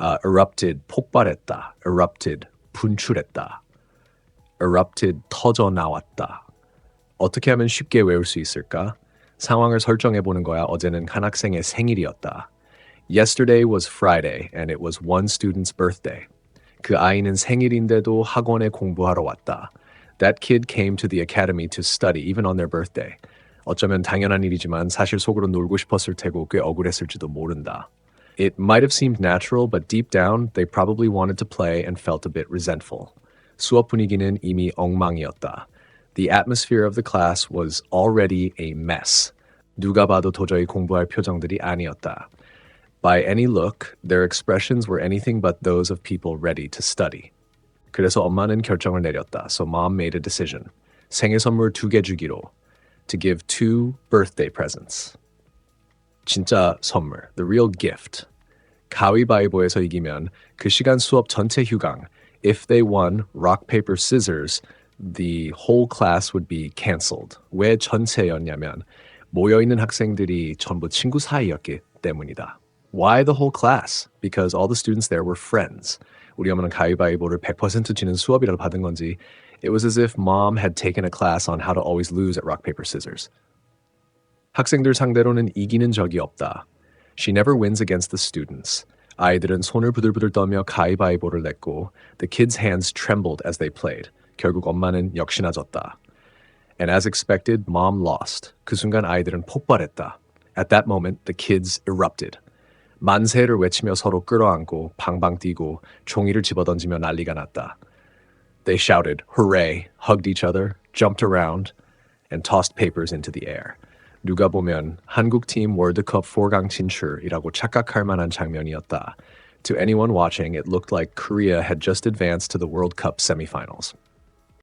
uh, erupted 폭발했다, erupted 분출했다, erupted 터져 나왔다. 어떻게 하면 쉽게 외울 수 있을까? 상황을 설정해 보는 거야. 어제는 한 학생의 생일이었다. Yesterday was Friday and it was one student's birthday. 그 아이는 생일인데도 학원에 공부하러 왔다. That kid came to the academy to study even on their birthday. 어쩌면 당연한 일이지만 사실 속으로 놀고 싶었을 테고 꽤 억울했을지도 모른다. It might have seemed natural, but deep down, they probably wanted to play and felt a bit resentful. 수업 분위기는 이미 엉망이었다. The atmosphere of the class was already a mess. 누가 봐도 도저히 공부할 표정들이 아니었다. By any look, their expressions were anything but those of people ready to study. 그래서 엄마는 결정을 내렸다. So mom made a decision. 생일 선물 두 개 주기로. To give two birthday presents. 진짜 선물. The real gift. 가위바위보에서 이기면 그 시간 수업 전체 휴강. If they won rock, paper, scissors, the whole class would be cancelled. 왜 전체였냐면 모여있는 학생들이 전부 친구 사이였기 때문이다. Why the whole class? Because all the students there were friends. 우리 엄마는 가위바위보를 100% 지는 수업이라도 받은 건지 it was as if mom had taken a class on how to always lose at rock, paper, scissors. 학생들 상대로는 이기는 적이 없다. She never wins against the students. 아이들은 손을 부들부들 떠며 가위바위보를 냈고 the kids' hands trembled as they played. 결국 엄마는 역시나 졌다. And as expected, mom lost. 그 순간 아이들은 폭발했다. At that moment, the kids erupted. 만세를 외치며 서로 끌어안고 방방 뛰고 종이를 집어던지며 난리가 났다. They shouted, hooray, hugged each other, jumped around, and tossed papers into the air. 누가 보면 한국팀 월드컵 4강 진출이라고 착각할 만한 장면이었다. To anyone watching, it looked like Korea had just advanced to the World Cup semifinals.